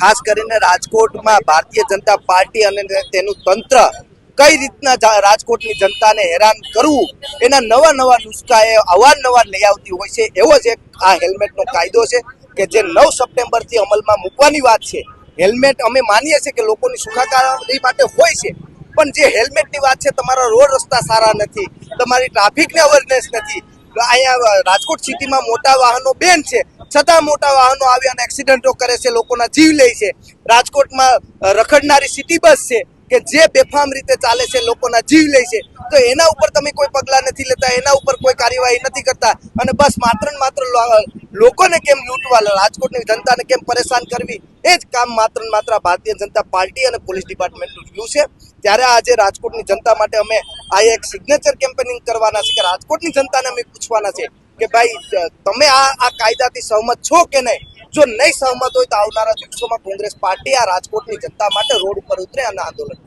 ખાસ કરીને રાજકોટમાં ભારતીય જનતા પાર્ટી અને તેનું તંત્ર કઈ રીતના રાજકોટની જનતાને હેરાન કરવું? એના નવા નવા નુસ્ખા એ અવારનવાર લઈ આવતી હોય છે. એવો જ એક આ હેલ્મેટનો કાયદો છે કે જે નવ સપ્ટેમ્બરથી અમલમાં મૂકવાની વાત છે. હેલ્મેટ અમે માનીએ છીએ કે લોકોની સુખાકારી માટે હોય છે. પણ જે હેલ્મેટની વાત છે, તમારા રોડ રસ્તા સારા નથી, તમારી ટ્રાફિકને અવેરનેસ નથી અહીંયા રાજકોટ સિટીમાં મોટા વાહનો બેન છે. છતાં મોટા વાહનો આવી અને એક્સિડન્ટો કરે છે, લોકોના જીવ લે છે. રાજકોટમાં રખડનારી સિટી બસ છે. કે જે બેફામ રીતે ચાલે છે, લોકોના જીવ લે છે, તો એના ઉપર તમે કોઈ પગલાં નથી લેતા, એના ઉપર કોઈ કાર્યવાહી નથી કરતા. અને બસ માત્ર ને માત્ર લોકોને કેમ લૂંટવા, રાજકોટની જનતાને કેમ પરેશાન કરવી? એ જ કામ માત્ર ને માત્ર ભારતીય જનતા પાર્ટી અને પોલીસ ડિપાર્ટમેન્ટનું રહ્યું છે. ત્યારે આજે રાજકોટની જનતા માટે અમે આ એક સિગ્નેચર કેમ્પેનિંગ કરવાના છે કે રાજકોટની જનતાને અમે પૂછવાના છે કે ભાઈ, તમે આ આ કાયદાથી સહમત છો કે નહીં? જો નહીં સહમત હોય તો આવનારા દિવસોમાં કોંગ્રેસ પાર્ટી આ રાજકોટની જનતા માટે રોડ ઉપર ઉતરે અને આંદોલન